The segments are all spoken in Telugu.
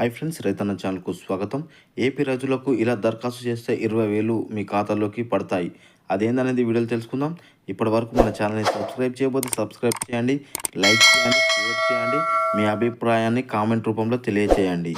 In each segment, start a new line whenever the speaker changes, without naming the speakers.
హై ఫ్రెండ్స్ రైతన్న ఛానల్కు స్వాగతం. ఏపీ రైతులకు ఇలా దరఖాస్తు చేస్తే ఇరవై వేలు మీ ఖాతాలోకి పడతాయి. అదేందనేది వీడియోలు తెలుసుకుందాం. ఇప్పటి వరకు మన ఛానల్ని సబ్స్క్రైబ్ చేయబోతే సబ్స్క్రైబ్ చేయండి లైక్ చేయండి షేర్ చేయండి మీ అభిప్రాయాన్ని కామెంట్ రూపంలో తెలియచేయండి.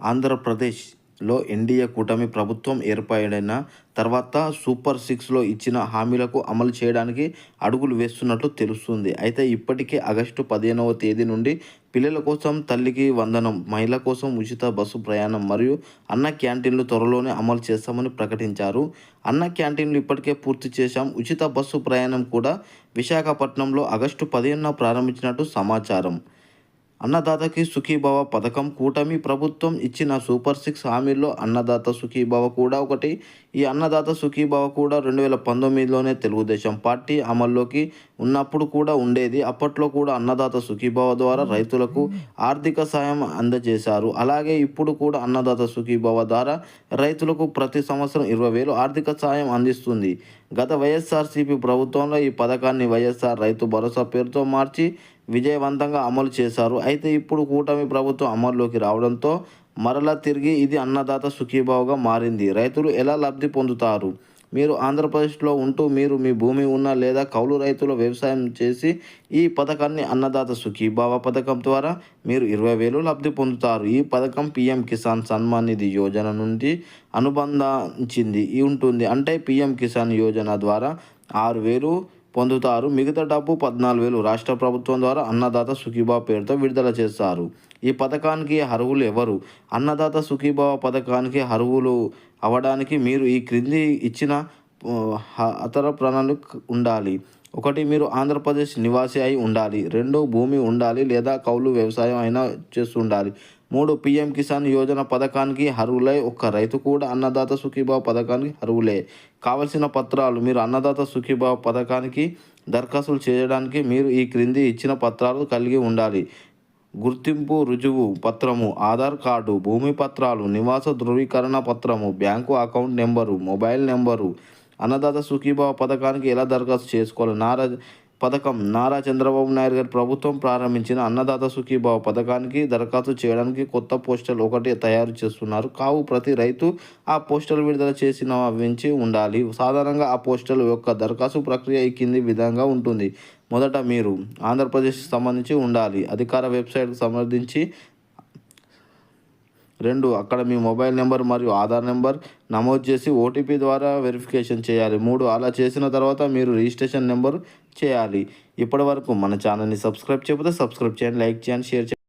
ఆంధ్రప్రదేశ్లో ఎన్డీఏ కూటమి ప్రభుత్వం ఏర్పడిన తర్వాత సూపర్ సిక్స్లో ఇచ్చిన హామీలకు అమలు చేయడానికి అడుగులు వేస్తున్నట్లు తెలుస్తుంది. అయితే ఇప్పటికే ఆగస్టు పదిహేనవ తేదీ నుండి పిల్లల కోసం తల్లికి వందనం మహిళల కోసం ఉచిత బస్సు ప్రయాణం మరియు అన్న క్యాంటీన్లు త్వరలోనే అమలు చేస్తామని ప్రకటించారు. అన్న క్యాంటీన్లు ఇప్పటికే పూర్తి చేశాం. ఉచిత బస్సు ప్రయాణం కూడా విశాఖపట్నంలో ఆగస్టు పదిహేనున ప్రారంభించినట్టు సమాచారం. అన్నదాతకి సుఖీభవ పథకం కూటమి ప్రభుత్వం ఇచ్చిన సూపర్ సిక్స్ హామీల్లో అన్నదాత సుఖీభవ కూడా ఒకటి. ఈ అన్నదాత సుఖీభావ కూడా రెండు వేల పంతొమ్మిదిలోనే తెలుగుదేశం పార్టీ అమల్లోకి ఉన్నప్పుడు కూడా ఉండేది. అప్పట్లో కూడా అన్నదాత సుఖీభావ ద్వారా రైతులకు ఆర్థిక సాయం అందజేశారు. అలాగే ఇప్పుడు కూడా అన్నదాత సుఖీభావ ద్వారా రైతులకు ప్రతి సంవత్సరం ఇరవై వేలు ఆర్థిక సాయం అందిస్తుంది. గత వైఎస్ఆర్సీపీ ప్రభుత్వంలో ఈ పథకాన్ని వైఎస్ఆర్ రైతు భరోసా పేరుతో మార్చి విజయవంతంగా అమలు చేశారు. అయితే ఇప్పుడు కూటమి ప్రభుత్వం అమల్లోకి రావడంతో మరలా తిరిగి ఇది అన్నదాత సుఖీభావగా మారింది. రైతులు ఎలా లబ్ధి పొందుతారు? మీరు ఆంధ్రప్రదేశ్లో ఉంటూ మీరు మీ భూమి ఉన్న లేదా కౌలు రైతులు వ్యవసాయం చేసి ఈ పథకాన్ని అన్నదాత సుఖీభావ పథకం ద్వారా మీరు ఇరవై వేలు లబ్ధి పొందుతారు. ఈ పథకం పిఎం కిసాన్ సన్మాన్ నిధి యోజన నుండి అనుబంధించింది ఉంటుంది. అంటే పిఎం కిసాన్ యోజన ద్వారా ఆరు వేలు పొందుతారు. మిగతా డబ్బు పద్నాలుగు వేలు. రాష్ట్ర ప్రభుత్వం ద్వారా అన్నదాత సుఖీభావ పేరుతో విడుదల చేస్తారు. ఈ పథకానికి అర్హులు ఎవరు? అన్నదాత సుఖీభావ పథకానికి అర్హులు అవ్వడానికి మీరు ఈ క్రింది ఇచ్చిన అతర ప్రణాళిక ఉండాలి. ఒకటి మీరు ఆంధ్రప్రదేశ్ నివాసి అయి ఉండాలి. రెండు భూమి ఉండాలి లేదా కౌలు వ్యవసాయం అయినా చేస్తుండాలి. మూడు పిఎం కిసాన్ యోజన పథకానికి అర్హులై ఒక్క రైతు కూడా అన్నదాత సుఖీభావ పథకానికి అర్హులే. కావలసిన పత్రాలు మీరు అన్నదాత సుఖీభావ పథకానికి దరఖాస్తులు చేయడానికి మీరు ఈ క్రింది ఇచ్చిన పత్రాలు కలిగి ఉండాలి. గుర్తింపు రుజువు పత్రము ఆధార్ కార్డు భూమి పత్రాలు నివాస ధృవీకరణ పత్రము bank account number mobile number. Annadata Sukhibhava పథకానికి ఎలా దరఖాస్తు చేసుకోవాలి? నా పథకం. నారా చంద్రబాబు నాయుడు గారి ప్రభుత్వం ప్రారంభించిన అన్నదాత సుఖీభావ పథకానికి దరఖాస్తు చేయడానికి కొత్త పోస్టర్లు ఒకటి తయారు చేస్తున్నారు. కావు ప్రతి రైతు ఆ పోస్టల్ విడుదల చేసిన వించి ఉండాలి. సాధారణంగా ఆ పోస్టల్ యొక్క దరఖాస్తు ప్రక్రియ ఈ కింది విధంగా ఉంటుంది. మొదట మీరు ఆంధ్రప్రదేశ్కి సంబంధించి ఉండాలి. అధికార వెబ్సైట్కు సంబంధించి రెండు అక్కడ మీ మొబైల్ నెంబర్ మరియు ఆధార్ నెంబర్ నమోదు చేసి ఓటీపీ ద్వారా వెరిఫికేషన్ చేయాలి. మూడు అలా చేసిన తర్వాత మీరు రిజిస్ట్రేషన్ నెంబర్ చేయాలి. ఇప్పటి వరకు మన ఛానల్ని సబ్స్క్రైబ్ చేయకపోతే సబ్స్క్రైబ్ చేయండి లైక్ చేయండి షేర్ చేయండి.